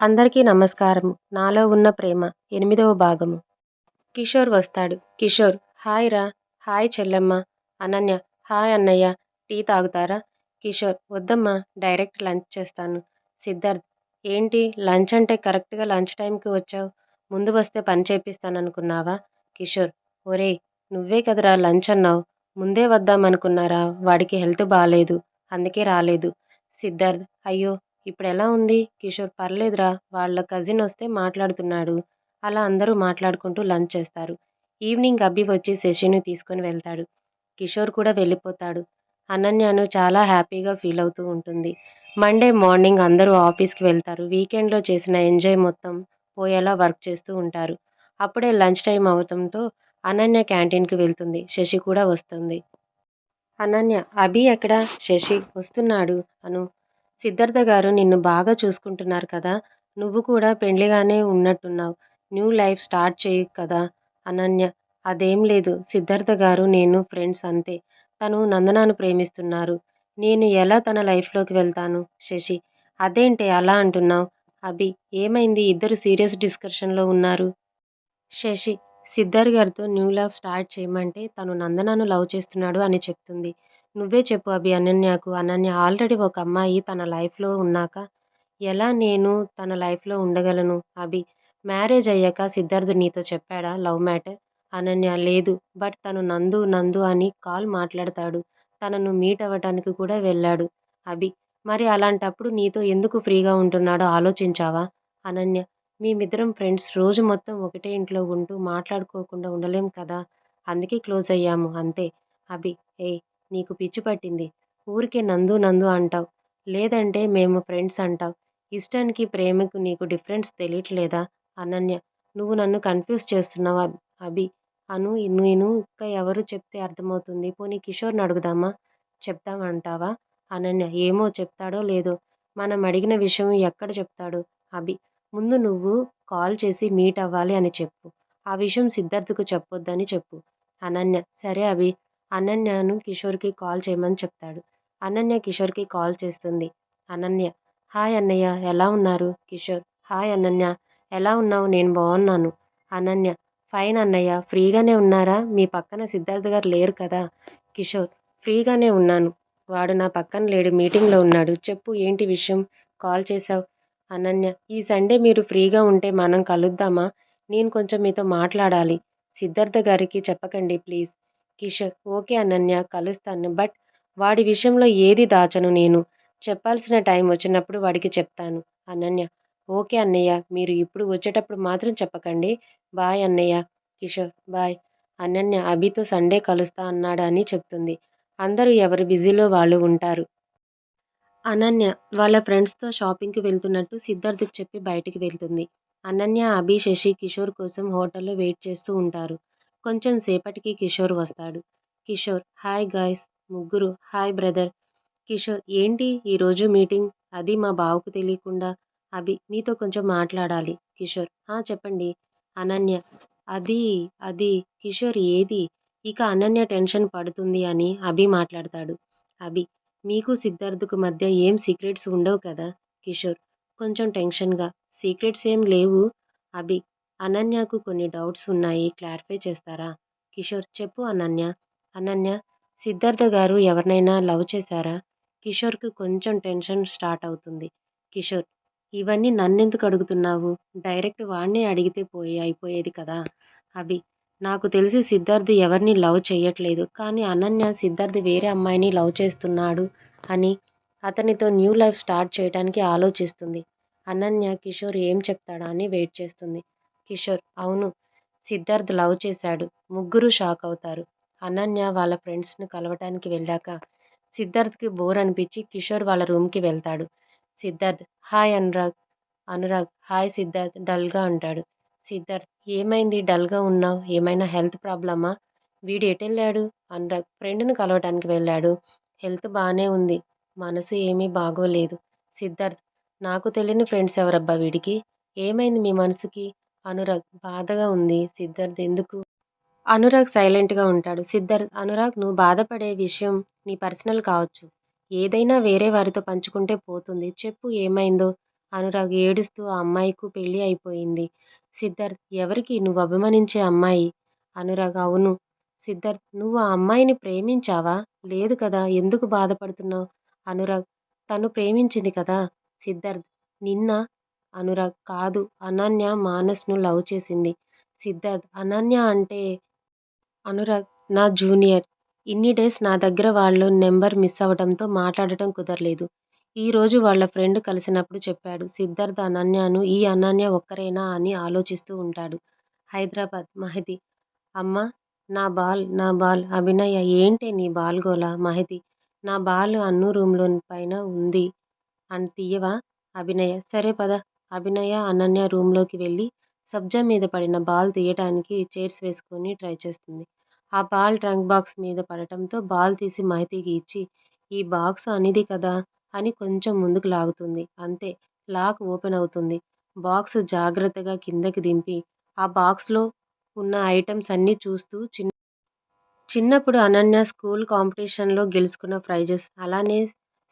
అందరికీ నమస్కారం నాలో ఉన్న ప్రేమ. ఎనిమిదవ భాగము. కిషోర్ వస్తాడు. కిషోర్ హాయ్ రా. హాయ్ చెల్లెమ్మ. అనన్య హాయ్ అన్నయ్య. టీ తాగుతారా? కిషోర్ వద్దమ్మా. డైరెక్ట్ లంచ్ చేస్తాను. సిద్ధార్థ్ ఏంటి? లంచ్ అంటే కరెక్ట్గా లంచ్ టైంకి వచ్చావు? ముందు వస్తే పని చేపిస్తాను అనుకున్నావా కిషోర్ ఒరే నువ్వే కదరా లంచ్ అన్నావు. ముందే వద్దామనుకున్నారా? వాడికి హెల్త్ బాగాలేదు అందుకే రాలేదు. సిద్ధార్థ్ అయ్యో ఇప్పుడు ఎలా ఉంది? కిషోర్ పర్లేదురా వాళ్ళ కజిన్ వస్తే మాట్లాడుతున్నాడు. అలా అందరూ మాట్లాడుకుంటూ లంచ్ చేస్తారు. ఈవినింగ్ అబ్బి వచ్చి శశిని తీసుకొని వెళ్తాడు. కిషోర్ కూడా వెళ్ళిపోతాడు. అనన్యను చాలా హ్యాపీగా ఫీల్ అవుతూ ఉంటుంది. మండే మార్నింగ్ అందరూ ఆఫీస్కి వెళ్తారు. వీకెండ్లో చేసిన ఎంజాయ్ మొత్తం పోయేలా వర్క్ చేస్తూ ఉంటారు. అప్పుడే లంచ్ టైం అవటంతో అనన్య క్యాంటీన్కి వెళ్తుంది. శశి కూడా వస్తుంది. అనన్య అభి ఎక్కడ? శశి వస్తున్నాడు అను సిద్ధార్థ గారు నిన్ను బాగా చూసుకుంటున్నారు కదా నువ్వు కూడా పెండ్లిగానే ఉన్నట్టున్నావు. న్యూ లైఫ్ స్టార్ట్ చేయు కదా అనన్య. అదేం లేదు సిద్ధార్థ గారు నేను ఫ్రెండ్స్ అంతే. తను నందనాను ప్రేమిస్తున్నారు. నేను ఎలా తన లైఫ్లోకి వెళ్తాను శశి? అదేంటి అలా అంటున్నావు? అభి ఏమైంది? ఇద్దరు సీరియస్ డిస్కషన్లో ఉన్నారు. శశి సిద్ధార్థ్ గారితో న్యూ లవ్ స్టార్ట్ చేయమంటే తను నందనాను లవ్ చేస్తున్నాడు అని చెప్తుంది. నువ్వే చెప్పు అభి అనన్యకు. అనన్య ఆల్రెడీ ఒక అమ్మాయి తన లైఫ్లో ఉన్నాక ఎలా నేను తన లైఫ్లో ఉండగలను? అభి మ్యారేజ్ అయ్యాక సిద్ధార్థ్ నీతో చెప్పాడా? Love matter? అనన్య లేదు. బట్ తను నందు నందు అని కాల్ మాట్లాడతాడు. తనను మీట్ అవ్వటానికి కూడా వెళ్ళాడు. అభి మరి అలాంటప్పుడు నీతో ఎందుకు ఫ్రీగా ఉంటున్నాడో ఆలోచించావా? అనన్య మేమిద్దరం ఫ్రెండ్స్. రోజు మొత్తం ఒకటే ఇంట్లో ఉంటూ మాట్లాడుకోకుండా ఉండలేం కదా? అందుకే క్లోజ్ అయ్యాము. అంతే. అభి ఏ నీకు పిచ్చి పట్టింది. ఊరికే నందు నందు అంటావు. లేదంటే మేము ఫ్రెండ్స్ అంటావు. ఇష్టానికి ప్రేమకు నీకు డిఫరెన్స్ తెలియట్లేదా? అనన్య. నువ్వు నన్ను కన్ఫ్యూజ్ చేస్తున్నావు అభి? అను నేను ఇంకా ఎవరు చెప్తే అర్థమవుతుంది. పోనీ కిషోర్ని అడుగుదామా? చెప్తామంటావా అనన్య. ఏమో చెప్తాడో లేదో? మనం అడిగిన విషయం ఎక్కడ చెప్తాడు? అభి. ముందు నువ్వు కాల్ చేసి మీట్ అవ్వాలి అని చెప్పు. ఆ విషయం సిద్ధార్థకు చెప్పొద్దని చెప్పు. అనన్య. సరే అభి. అనన్యను కిషోర్కి కాల్ చేయమని చెప్తాడు. అనన్య కిషోర్కి కాల్ చేస్తుంది. అనన్య హాయ్ అన్నయ్య ఎలా ఉన్నారు? కిషోర్ హాయ్ అనన్య ఎలా ఉన్నావు? నేను బాగున్నాను. అనన్య ఫైన్ అన్నయ్య ఫ్రీగానే ఉన్నారా? మీ పక్కన సిద్ధార్థ్ గారు లేరు కదా? కిషోర్ ఫ్రీగానే ఉన్నాను. వాడు నా పక్కన లేడు మీటింగ్లో ఉన్నాడు. చెప్పు ఏంటి విషయం? కాల్ చేసావు అనన్య ఈ సండే మీరు ఫ్రీగా ఉంటే మనం కలుద్దామా? నేను కొంచెం మీతో మాట్లాడాలి. సిద్ధార్థ గారికి చెప్పకండి ప్లీజ్. కిషోర్. ఓకే అనన్య కలుస్తాను. బట్ వాడి విషయంలో ఏది దాచను నేను? చెప్పాల్సిన టైం వచ్చినప్పుడు వాడికి చెప్తాను. అనన్య ఓకే అన్నయ్య మీరు ఇప్పుడు వచ్చేటప్పుడు మాత్రం చెప్పకండి. బాయ్ అన్నయ్య కిషోర్ బాయ్. అనన్య అభితో సండే కలుస్తా అన్నాడు అని చెప్తుంది. అందరూ ఎవరు బిజీలో వాళ్ళు ఉంటారు. అనన్య వాళ్ళ ఫ్రెండ్స్తో షాపింగ్కి వెళ్తున్నట్టు సిద్ధార్థ్కి చెప్పి బయటికి వెళ్తుంది. అనన్య అభి శశి కిషోర్ కోసం హోటల్లో వెయిట్ చేస్తూ ఉంటారు. కొంచెం సేపటికి కిషోర్ వస్తాడు. కిషోర్ హాయ్ గాయ్స్ ముగ్గురు హాయ్ బ్రదర్. కిషోర్ ఏంటి ఈరోజు మీటింగ్? అది మా బావకు తెలియకుండా. అభి మీతో కొంచెం మాట్లాడాలి. కిషోర్ చెప్పండి. అనన్య అది అది కిషోర్ ఏది? ఇక అనన్య టెన్షన్ పడుతుంది అని అభి మాట్లాడతాడు. అభి మీకు సిద్ధార్థకు మధ్య ఏం సీక్రెట్స్ ఉండవు కదా? కిషోర్ కొంచెం టెన్షన్గా. సీక్రెట్స్ ఏం లేవు. అభి అనన్యకు కొన్ని డౌట్స్ ఉన్నాయి. క్లారిఫై చేస్తారా? కిషోర్ చెప్పు అనన్య. అనన్య సిద్ధార్థ గారు ఎవరినైనా లవ్ చేశారా? కిషోర్కు కొంచెం టెన్షన్ స్టార్ట్ అవుతుంది. కిషోర్ ఇవన్నీ నన్నెందుకు అడుగుతున్నావు? డైరెక్ట్ వాడినే అడిగితే పోయి అయిపోయేది కదా? అభి నాకు తెలిసి సిద్ధార్థ్ ఎవరిని లవ్ చేయట్లేదు కానీ అనన్య సిద్ధార్థ్ వేరే అమ్మాయిని లవ్ చేస్తున్నాడు అని అతనితో న్యూ లైఫ్ స్టార్ట్ చేయడానికి ఆలోచిస్తుంది. అనన్య కిషోర్ ఏం చెప్తాడా అని వెయిట్ చేస్తుంది. కిషోర్. అవును సిద్ధార్థ్ లవ్ చేశాడు. ముగ్గురు షాక్ అవుతారు. అనన్య వాళ్ళ ఫ్రెండ్స్ని కలవటానికి వెళ్ళాక సిద్ధార్థ్కి బోర్ అనిపించి కిషోర్ వాళ్ళ రూమ్కి వెళ్తాడు. సిద్ధార్థ్ హాయ్ అనురాగ్ అనురాగ్ హాయ్ సిద్ధార్థ్ డల్గా అంటాడు. సిద్ధార్థ్ ఏమైంది? డల్గా ఉన్నావు? ఏమైనా హెల్త్ ప్రాబ్లమా? వీడు ఎటు వెళ్ళాడు? అనురాగ్ ఫ్రెండ్ని కలవటానికి వెళ్ళాడు. హెల్త్ బాగానే ఉంది. మనసు ఏమీ బాగోలేదు. సిద్ధార్థ్ నాకు తెలియని ఫ్రెండ్స్ ఎవరబ్బా వీడికి? ఏమైంది మీ మనసుకి? అనురాగ్ బాధగా ఉంది సిద్ధార్థ్ ఎందుకు అనురాగ్ సైలెంట్గా ఉంటాడు సిద్ధార్థ్ అనురాగ్ నువ్వు బాధపడే విషయం నీ పర్సనల్ కావచ్చు ఏదైనా వేరే వారితో పంచుకుంటే పోతుంది చెప్పు ఏమైందో అనురాగ్ ఏడుస్తూ ఆ అమ్మాయికు పెళ్ళి అయిపోయింది. సిద్ధార్థ్ ఎవరికి నువ్వు అభిమానించే అమ్మాయి? అనురాగ్ అవును. సిద్ధార్థ్ నువ్వు ఆ అమ్మాయిని ప్రేమించావా? లేదు కదా ఎందుకు బాధపడుతున్నావ్? అనురాగ్ తను ప్రేమించింది కదా? సిద్ధార్థ్ నిన్న అనురాగ్ కాదు అనన్య మానస్ను లవ్ చేసింది. సిద్ధార్థ్ అనన్య అంటే? అనురాగ్ నా జూనియర్. ఇన్ని డేస్ నా దగ్గర వాళ్ళు నెంబర్ మిస్ అవ్వడంతో మాట్లాడటం కుదరలేదు. ఈరోజు వాళ్ళ ఫ్రెండ్ కలిసినప్పుడు చెప్పాడు. సిద్ధార్థ్ అనన్యను ఈ అనన్య ఒక్కరేనా అని ఆలోచిస్తూ ఉంటాడు. హైదరాబాద్ మహతి అమ్మా నా బాల్ నా బాల్ అభినయ ఏంటి నీ బాల్ మహితి మహతి నా బాల్ అన్ను రూమ్లో పైన ఉంది అని తీయవా? అభినయ సరే పద. అభినయ, అనన్య రూమ్లోకి వెళ్ళి సబ్జా మీద పడిన బాల్ తీయటానికి చైర్స్ వేసుకొని ట్రై చేస్తుంది. ఆ బాల్ ట్రంక్ బాక్స్ మీద పడటంతో బాల్ తీసి మహతికి ఇచ్చి ఈ బాక్స్ అనిది కదా అని కొంచెం ముందుకు లాగుతుంది. అంతే లాక్ ఓపెన్ అవుతుంది. బాక్స్ జాగ్రత్తగా కిందకి దింపి ఆ బాక్స్లో ఉన్న ఐటమ్స్ అన్నీ చూస్తూ చిన్న చిన్నప్పుడు అనన్య స్కూల్ కాంపిటీషన్లో గెలుచుకున్న ప్రైజెస్, అలానే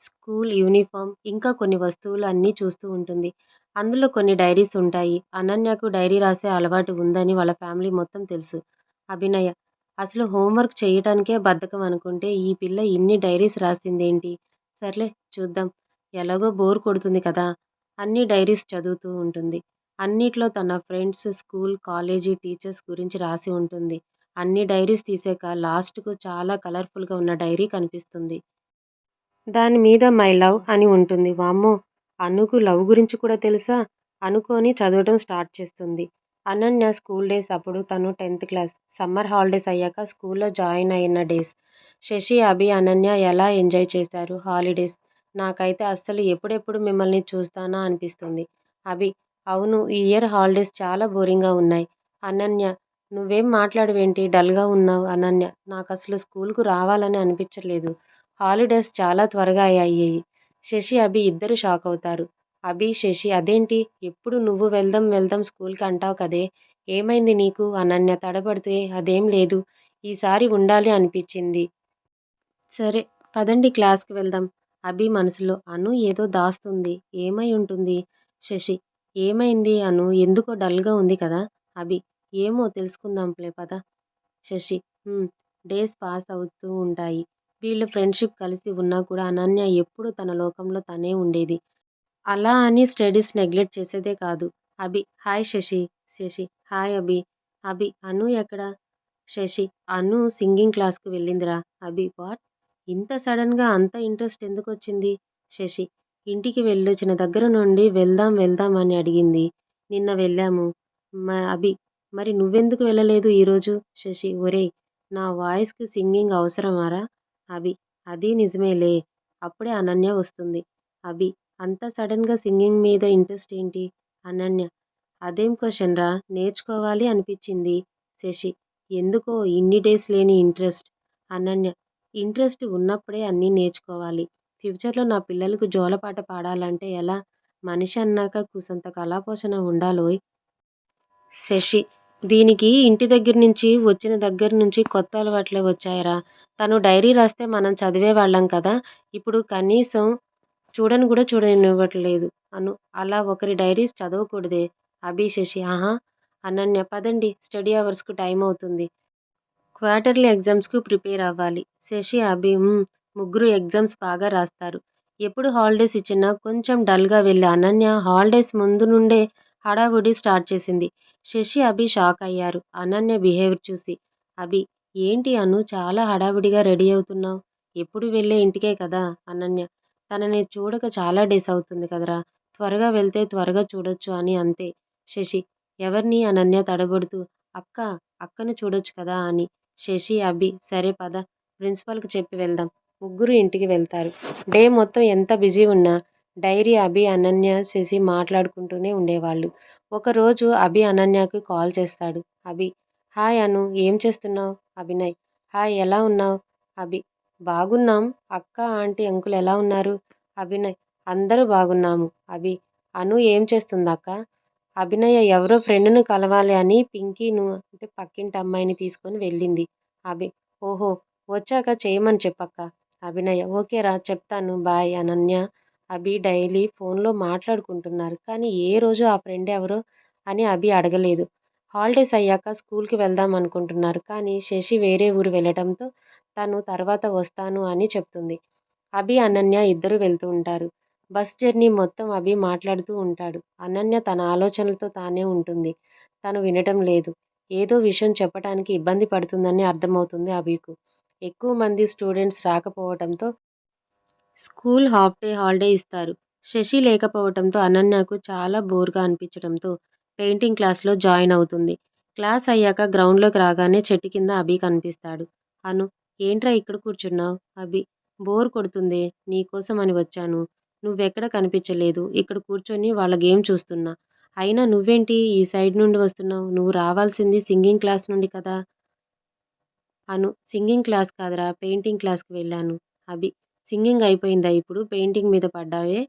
స్కూల్ యూనిఫామ్, ఇంకా కొన్ని వస్తువులు అన్నీ చూస్తూ ఉంటుంది. అందులో కొన్ని డైరీస్ ఉంటాయి. అనన్యకు డైరీ రాసే అలవాటు ఉందని వాళ్ళ ఫ్యామిలీ మొత్తం తెలుసు. అభినయ అసలు హోంవర్క్ చేయటానికే బద్ధకం అనుకుంటే ఈ పిల్ల ఇన్ని డైరీస్ రాసిందేంటి? సర్లే చూద్దాం. ఎలాగో బోర్ కొడుతుంది కదా! అన్ని డైరీస్ చదువుతూ ఉంటుంది. అన్నిట్లో తన ఫ్రెండ్స్, స్కూల్, కాలేజీ, టీచర్స్ గురించి రాసి ఉంటుంది. అన్ని డైరీస్ తీశాక లాస్ట్కు చాలా కలర్ఫుల్గా ఉన్న డైరీ కనిపిస్తుంది. దాని మీద మై లవ్ అని ఉంటుంది. వామ్మో! అనుకు లవ్ గురించి కూడా తెలుసా? అనుకొని చదవటం స్టార్ట్ చేస్తుంది. అనన్య స్కూల్ డేస్ అప్పుడు తను టెన్త్ క్లాస్. సమ్మర్ హాలిడేస్ అయ్యాక స్కూల్లో జాయిన్ అయిన డేస్. శశి, అభి, అనన్య ఎలా ఎంజాయ్ చేశారు హాలిడేస్? నాకైతే అస్సలు ఎప్పుడెప్పుడు మిమ్మల్ని చూస్తానా అనిపిస్తుంది. అభి అవును ఈ ఇయర్ హాలిడేస్ చాలా బోరింగ్గా ఉన్నాయి. అనన్య నువ్వేం మాట్లాడవేంటి డల్గా ఉన్నావు అనన్య నాకు అసలు స్కూల్కు రావాలని అనిపించలేదు. హాలిడేస్ చాలా త్వరగా అయ్యాయి. శశి, అభి ఇద్దరు షాక్ అవుతారు అభి, శశి అదేంటి? ఎప్పుడు నువ్వు వెళ్దాం వెళ్దాం స్కూల్కి అంటావు కదే? ఏమైంది నీకు? అనన్య తడబడితే అదేం లేదు. ఈసారి ఉండాలి అనిపించింది. సరే పదండి క్లాస్కి వెళ్దాం. అభి మనసులో అను ఏదో దాస్తుంది. ఏమై ఉంటుంది? శశి ఏమైంది అను ఎందుకో డల్గా ఉంది కదా? అభి ఏమో తెలుసుకుందాంలే పద. శశి డేస్ పాస్ అవుతూ ఉంటాయి. వీళ్ళ ఫ్రెండ్షిప్ కలిసి ఉన్నా కూడా అనన్య ఎప్పుడూ తన లోకంలో తనే ఉండేది. అలా అని స్టడీస్ నెగ్లెక్ట్ చేసేదే కాదు. అభి హాయ్ శశి శశి హాయ్ అభి అభి అను ఎక్కడ? శశి అను సింగింగ్ క్లాస్కి వెళ్ళిందిరా. అభి వాట్? ఇంత సడన్గా అంత ఇంట్రెస్ట్ ఎందుకు వచ్చింది శశి ఇంటికి వెళ్ళొచ్చిన దగ్గర నుండి వెళ్దాం వెళ్దాం అని అడిగింది. నిన్న వెళ్ళాము. మా అభి మరి నువ్వెందుకు వెళ్ళలేదు ఈరోజు? శశి ఒరేయ్ నా వాయిస్కి సింగింగ్ అవసరమారా? అభి అదీ నిజమేలే. అప్పుడే అనన్య వస్తుంది. అభి అంత సడన్గా సింగింగ్ మీద ఇంట్రెస్ట్ ఏంటి? అనన్య అదేం క్వశ్చన్రా నేర్చుకోవాలి అనిపించింది. శశి ఎందుకో ఇన్ని డేస్ లేని ఇంట్రెస్ట్. అనన్య ఇంట్రెస్ట్ ఉన్నప్పుడే అన్నీ నేర్చుకోవాలి. ఫ్యూచర్లో నా పిల్లలకు జోలపాట పాడాలంటే ఎలా? మనిషి అన్నాక కూసంత కళాపోషణ ఉండాలోయ్. శశి దీనికి ఇంటి దగ్గర నుంచి వచ్చిన దగ్గర నుంచి కొత్త అలవాట్లే వచ్చాయరా తను డైరీ రాస్తే మనం చదివే వాళ్ళం కదా! ఇప్పుడు కనీసం చూడని కూడా చూడనివ్వట్లేదు. అను అలా ఒకరి డైరీస్ చదవకూడదే. అభి, శశి ఆహా! అనన్య పదండి స్టడీ అవర్స్కు టైం అవుతుంది క్వార్టర్లీ ఎగ్జామ్స్కు ప్రిపేర్ అవ్వాలి. శశి, అభి ముగ్గురు ఎగ్జామ్స్ బాగా రాస్తారు. ఎప్పుడు హాలిడేస్ ఇచ్చినా కొంచెం డల్గా వెళ్ళే అనన్య హాలిడేస్ ముందు నుండే హడావుడి స్టార్ట్ చేసింది. శశి, అభి షాక్ అయ్యారు అనన్య బిహేవియర్ చూసి. అభి ఏంటి అను చాలా హడావిడిగా రెడీ అవుతున్నావు ఎప్పుడు వెళ్ళే ఇంటికే కదా? అనన్య తనని చూడక చాలా డేస్ అవుతుంది కదరా! త్వరగా వెళ్తే త్వరగా చూడొచ్చు అని అంతే. శశి ఎవరిని అనన్య తడబడుతూ అక్క అక్కను చూడొచ్చు కదా అని. శశి, అభి సరే పద. ప్రిన్సిపాల్కి చెప్పి వెళ్దాం. ముగ్గురు ఇంటికి వెళ్తారు. డే మొత్తం ఎంత బిజీ ఉన్నా డైరీ అభి, అనన్య, శశి మాట్లాడుకుంటూనే ఉండేవాళ్ళు. ఒకరోజు అభి అనన్యకు కాల్ చేస్తాడు. అభి హాయ్ అను ఏం చేస్తున్నావు అభినయ్ హాయ్ ఎలా ఉన్నావు అభి బాగున్నాం. అక్క, ఆంటీ, అంకుల్ ఎలా ఉన్నారు? అభినయ్ అందరూ బాగున్నాము. అభి అను ఏం చేస్తుందక్క అభినయ ఎవరో ఫ్రెండ్ను కలవాలి అని పింకీను అంటే పక్కింటి అమ్మాయిని తీసుకొని వెళ్ళింది. అభి ఓహో వచ్చాక చేయమని చెప్పక్క అభినయ ఓకేరా చెప్తాను బాయ్ అనన్య అభి డైలీ ఫోన్లో మాట్లాడుకుంటున్నారు. కానీ ఏ రోజు ఆ ఫ్రెండ్ ఎవరో అని అభి అడగలేదు. హాలిడేస్ అయ్యాక స్కూల్కి వెళ్దాం అనుకుంటున్నారు. కానీ శశి వేరే ఊరు వెళ్ళడంతో తను తర్వాత వస్తాను అని చెప్తుంది. అభి అనన్య ఇద్దరు వెళ్తూ ఉంటారు. బస్ జర్నీ మొత్తం అభి మాట్లాడుతూ ఉంటాడు. అనన్య తన ఆలోచనలతో తానే ఉంటుంది. తను వినటం లేదు. ఏదో విషయం చెప్పడానికి ఇబ్బంది పడుతుందని అర్థమవుతుంది అభికు. ఎక్కువ మంది స్టూడెంట్స్ రాకపోవడంతో స్కూల్ హాఫ్ డే హాలిడే ఇస్తారు. శశి లేకపోవడంతో అనన్యకు చాలా బోర్గా అనిపించడంతో పెయింటింగ్ క్లాస్లో జాయిన్ అవుతుంది. క్లాస్ అయ్యాక గ్రౌండ్లోకి రాగానే చెట్టు కింద అభి కనిపిస్తాడు. అను ఏంట్రా ఇక్కడ కూర్చున్నావు? అభి బోర్ కొడుతుంది నీకోసం అని వచ్చాను. నువ్వెక్కడ కనిపించలేదు? ఇక్కడ కూర్చొని వాళ్ళ గేమ్ చూస్తున్నా. అయినా నువ్వేంటి ఈ సైడ్ నుండి వస్తున్నావు? నువ్వు రావాల్సింది సింగింగ్ క్లాస్ నుండి కదా? అను సింగింగ్ క్లాస్ కాదురా పెయింటింగ్ క్లాస్కి వెళ్ళాను. అభి సింగింగ్ అయిపోయిందా ఇప్పుడు? పెయింటింగ్ మీద పడ్డావే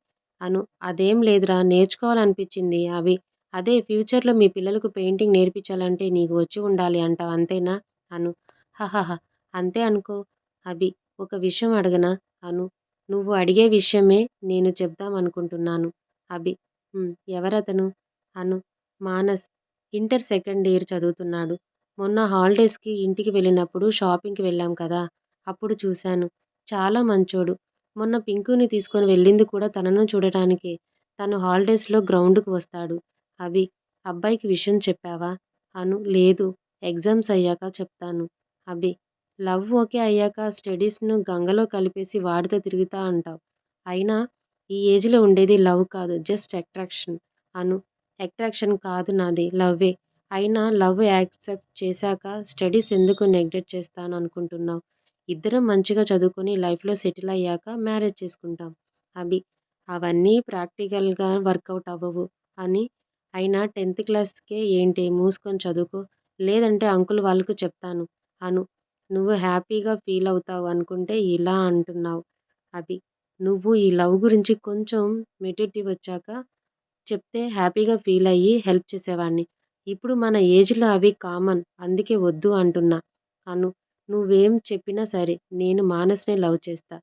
అను. అదేం లేదురా నేర్చుకోవాలనిపించింది అవి. అదే ఫ్యూచర్లో మీ పిల్లలకు పెయింటింగ్ నేర్పించాలంటే నీకు వచ్చి ఉండాలి అంటావు అంతేనా? అను. హహహ. అంతే అనుకో అభి. ఒక విషయం అడగనా? అను. నువ్వు అడిగే విషయమే నేను చెప్దామనుకుంటున్నాను అభి. ఎవరతను? Anu. Manas. Inter second year చదువుతున్నాడు. మొన్న హాలిడేస్కి ఇంటికి వెళ్ళినప్పుడు షాపింగ్కి వెళ్ళాం కదా అప్పుడు చూశాను. చాలా మంచోడు. మొన్న పింకుని తీసుకొని వెళ్ళింది కూడా తనను చూడటానికే. తను హాలిడేస్లో గ్రౌండ్కి వస్తాడు. అభి అబ్బాయికి విషయం చెప్పావా? అను లేదు. ఎగ్జామ్స్ అయ్యాక చెప్తాను. అభి లవ్ ఓకే అయ్యాక స్టడీస్ను గంగలో కలిపేసి వాడితో తిరుగుతా అంటావు. అయినా ఈ ఏజ్లో ఉండేది లవ్ కాదు జస్ట్ అట్రాక్షన్. అను అట్రాక్షన్ కాదు నాది లవ్వే. అయినా లవ్ యాక్సెప్ట్ చేశాక స్టడీస్ ఎందుకు నెగ్లెక్ట్ చేస్తాను అనుకుంటున్నావు ఇద్దరం మంచిగా చదువుకొని లైఫ్లో సెటిల్ అయ్యాక మ్యారేజ్ చేసుకుంటాం. అభి అవన్నీ ప్రాక్టికల్గా వర్కౌట్ అవ్వవు. అని అయినా టెన్త్ క్లాస్కే ఏంటి మూసుకొని చదువుకో లేదంటే అంకుల్ వాళ్ళకు చెప్తాను. అను నువ్వు హ్యాపీగా ఫీల్ అవుతావు అనుకుంటే ఇలా అంటున్నావు. అభి నువ్వు ఈ లవ్ గురించి కొంచెం మెచ్యూరిటీ వచ్చాక చెప్తే హ్యాపీగా ఫీల్ అయ్యి హెల్ప్ చేసేవాడిని ఇప్పుడు మన ఏజ్లో అవి కామన్ అందుకే వద్దు అంటున్నా. అను నువ్వేం చెప్పినా సరే నేను మానస్నే లవ్ చేస్తా.